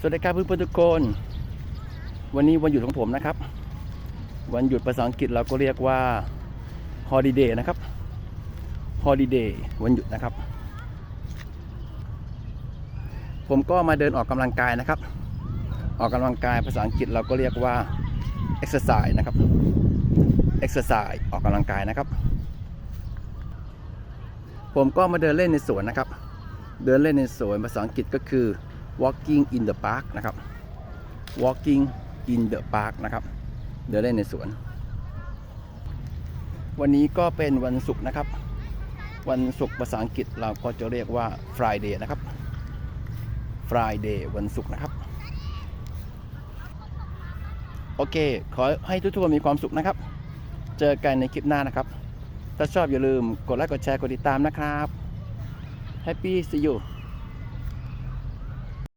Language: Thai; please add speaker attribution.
Speaker 1: สวัสดีครับเพื่อนๆทุกคน วันนี้วันหยุดของผมนะครับ วันหยุดภาษาอังกฤษเราก็เรียกว่า holiday นะครับ holiday วันหยุดนะครับ ผมก็มาเดินออกกำลังกายนะครับ ออกกำลังกายภาษาอังกฤษเราก็เรียกว่า exercise นะครับ exercise ออกกำลังกายนะครับ ผมก็มาเดินเล่นในสวนนะครับ เดินเล่นในสวนภาษาอังกฤษก็คือ walking in the park นะครับ walking in the park นะครับ เดินเล่นในสวน วันนี้ก็เป็นวันศุกร์นะครับ วันศุกร์ภาษาอังกฤษเราก็จะเรียกว่า Friday นะครับ Friday วันศุกร์นะครับ โอเค ขอให้ทุกๆคนมีความสุขนะครับ เจอกันในคลิปหน้านะครับ ถ้าชอบอย่าลืมกดไลค์กดแชร์กดติดตามนะครับ Happy see you